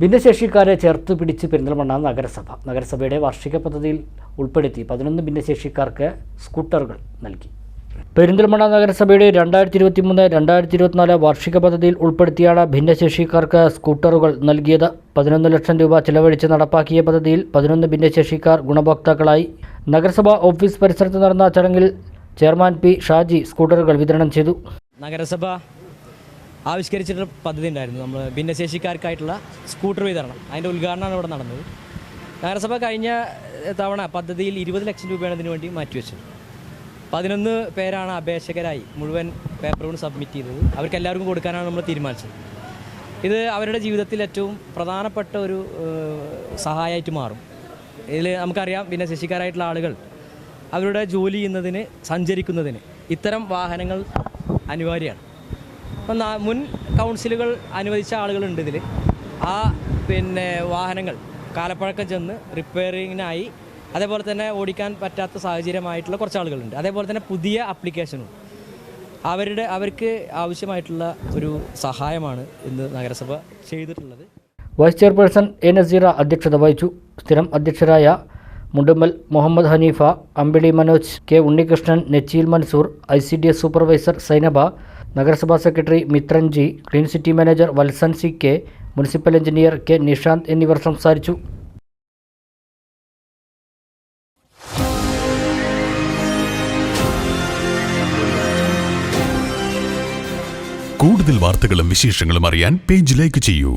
ഭിന്നശേഷിക്കാരെ ചേർത്ത് പിടിച്ച് പെരിന്തൽമണ്ണ നഗരസഭ. നഗരസഭയുടെ വാർഷിക പദ്ധതിയിൽ ഉൾപ്പെടുത്തി പതിനൊന്ന് ഭിന്നശേഷിക്കാർക്ക് സ്കൂട്ടറുകൾ നൽകി. പെരിന്തൽമണ്ണ നഗരസഭയുടെ രണ്ടായിരത്തി ഇരുപത്തി മൂന്ന് രണ്ടായിരത്തി ഇരുപത്തിനാല് വാർഷിക പദ്ധതിയിൽ ഉൾപ്പെടുത്തിയാണ് ഭിന്നശേഷിക്കാർക്ക് സ്കൂട്ടറുകൾ നൽകിയത്. പതിനൊന്ന് ലക്ഷം രൂപ ചിലവഴിച്ച് നടപ്പാക്കിയ പദ്ധതിയിൽ പതിനൊന്ന് ഭിന്നശേഷിക്കാർ ഗുണഭോക്താക്കളായി. നഗരസഭാ ഓഫീസ് പരിസരത്ത് നടന്ന ചടങ്ങിൽ ചെയർമാൻ പി ഷാജി സ്കൂട്ടറുകൾ വിതരണം ചെയ്തു. നഗരസഭ ആവിഷ്കരിച്ചിട്ടുള്ള പദ്ധതി ഉണ്ടായിരുന്നു. നമ്മൾ ഭിന്നശേഷിക്കാർക്കായിട്ടുള്ള സ്കൂട്ടർ വിതരണം. അതിന്റെ ഉദ്ഘാടനമാണ് ഇവിടെ നടന്നത്. നഗരസഭ കഴിഞ്ഞ തവണ പദ്ധതിയിൽ ഇരുപത് ലക്ഷം രൂപയാണ് ഇതിനു വേണ്ടി മാറ്റിവെച്ചത്. പതിനൊന്ന് പേരാണ് അപേക്ഷകരായി മുഴുവൻ പേപ്പറുകൾ സബ്മിറ്റ് ചെയ്തത്. അവർക്ക് എല്ലാവർക്കും കൊടുക്കാനാണ് നമ്മൾ തീരുമാനിച്ചത്. ഇത് അവരുടെ ജീവിതത്തിൽ ഏറ്റവും പ്രധാനപ്പെട്ട ഒരു സഹായമായിട്ട് മാറും. ഇതിൽ നമുക്കറിയാം ഭിന്നശേഷിക്കാരായിട്ടുള്ള ആളുകൾ അവരുടെ ജോലി ചെയ്യുന്നതിന് സഞ്ചരിക്കുന്നതിന് ഇത്തരം വാഹനങ്ങൾ അനിവാര്യമാണ്. അപ്പം നാ- മുൻ കൗൺസിലുകൾ അനുവദിച്ച ആളുകളുണ്ട് ഇതിൽ ആ പിന്നെ വാഹനങ്ങൾ കാലപ്പഴക്കം ചെന്ന് റിപ്പയറിങ്ങിനായി അതേപോലെ തന്നെ ഓടിക്കാൻ പറ്റാത്ത സാഹചര്യമായിട്ടുള്ള കുറച്ച് ആളുകളുണ്ട്. അതേപോലെ തന്നെ പുതിയ ആപ്ലിക്കേഷനും അവരുടെ അവർക്ക് ആവശ്യമായിട്ടുള്ള ഒരു സഹായമാണ് ഇന്ന് നഗരസഭ ചെയ്തിട്ടുള്ളത്. വൈസ് ചെയർപേഴ്സൺ എ നസീറ അധ്യക്ഷത വഹിച്ചു. സ്ഥിരം അധ്യക്ഷരായ Mundummal Muhammad Haneefa Ambili Manoj K Unnikrishnan Nechiyil Mansoor I supervisor Zainaba നഗരസഭാ secretary Mithran G clean city manager Valsan C K municipal engineer K Nishanth എന്നിവർ സംസാരിച്ചു. കൂടുതൽ വാർത്തകളും വിശേഷങ്ങളും അറിയാൻ പേജ് ലൈക്ക് ചെയ്യൂ.